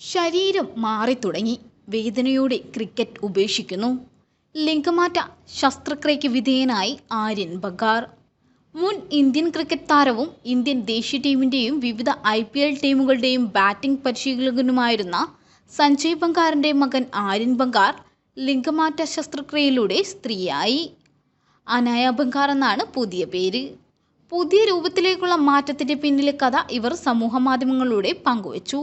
ശരീരം മാറി തുടങ്ങി വേദനയോടെ ക്രിക്കറ്റ് ഉപേക്ഷിക്കുന്നു. ലിംഗമാറ്റ ശസ്ത്രക്രിയയ്ക്ക് വിധേയനായി ആര്യൻ ബഗാർ. മുൻ ഇന്ത്യൻ ക്രിക്കറ്റ് താരവും ഇന്ത്യൻ ദേശീയ ടീമിന്റെയും വിവിധ ഐ പി എൽ ടീമുകളുടെയും ബാറ്റിംഗ് പരിശീലകനുമായിരുന്ന സഞ്ജയ് ബംഗാറിന്റെ മകൻ ആര്യൻ ബംഗാർ ലിംഗമാറ്റ ശസ്ത്രക്രിയയിലൂടെ സ്ത്രീയായി. അനായ ബംഗാർ എന്നാണ് പുതിയ പേര്. പുതിയ രൂപത്തിലേക്കുള്ള മാറ്റത്തിന്റെ പിന്നിലെ കഥ ഇവർ സമൂഹ മാധ്യമങ്ങളിലൂടെ പങ്കുവച്ചു.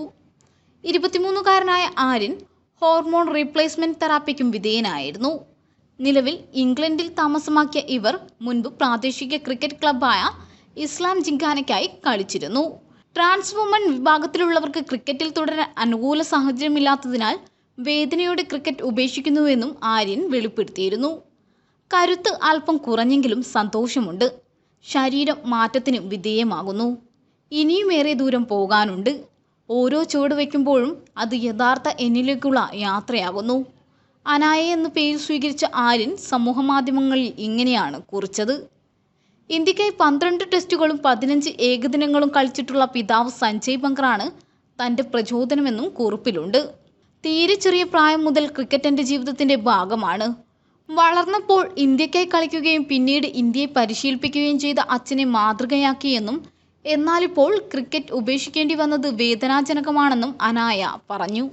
ഇരുപത്തിമൂന്നുകാരനായ ആര്യൻ ഹോർമോൺ റീപ്ലേസ്മെന്റ് തെറാപ്പിക്കും വിധേയനായിരുന്നു. നിലവിൽ ഇംഗ്ലണ്ടിൽ താമസമാക്കിയ ഇവർ മുൻപ് പ്രാദേശിക ക്രിക്കറ്റ് ക്ലബായ ഇസ്ലാം ജിങ്കാനയ്ക്കായി കളിച്ചിരുന്നു. ട്രാൻസ് വുമൺ വിഭാഗത്തിലുള്ളവർക്ക് ക്രിക്കറ്റിൽ തുടരാൻ അനുകൂല സാഹചര്യമില്ലാത്തതിനാൽ വേദനയോടെ ക്രിക്കറ്റ് ഉപേക്ഷിക്കുന്നുവെന്നും ആര്യൻ വെളിപ്പെടുത്തിയിരുന്നു. കരുത്ത് അല്പം കുറഞ്ഞെങ്കിലും സന്തോഷമുണ്ട്. ശരീരം മാറ്റത്തിന് വിധേയമാകുന്നു. ഇനിയുമേറെ ദൂരം പോകാനുണ്ട്. ഓരോ ചുവട് വയ്ക്കുമ്പോഴും അത് യഥാർത്ഥ എന്നിലേക്കുള്ള യാത്രയാകുന്നു. അനായ എന്ന പേര് സ്വീകരിച്ച ആര്യൻ സമൂഹമാധ്യമങ്ങളിൽ ഇങ്ങനെയാണ് കുറിച്ചത്. ഇന്ത്യക്കായി പന്ത്രണ്ട് ടെസ്റ്റുകളും പതിനഞ്ച് ഏകദിനങ്ങളും കളിച്ചിട്ടുള്ള പിതാവ് സഞ്ജയ് ബങ്കറാണ് തന്റെ പ്രചോദനമെന്നും കുറിപ്പിലുണ്ട്. തീരെ ചെറിയ പ്രായം മുതൽ ക്രിക്കറ്റ് എന്റെ ജീവിതത്തിന്റെ ഭാഗമാണ്. വളർന്നപ്പോൾ ഇന്ത്യക്കായി കളിക്കുകയും പിന്നീട് ഇന്ത്യയെ പരിശീലിപ്പിക്കുകയും ചെയ്ത അച്ഛനെ മാതൃകയാക്കിയെന്നും എന്നാലിപ്പോൾ ക്രിക്കറ്റ് ഉപേക്ഷിക്കേണ്ടി വന്നത് വേദനാജനകമാണെന്നും അനായ പറഞ്ഞു.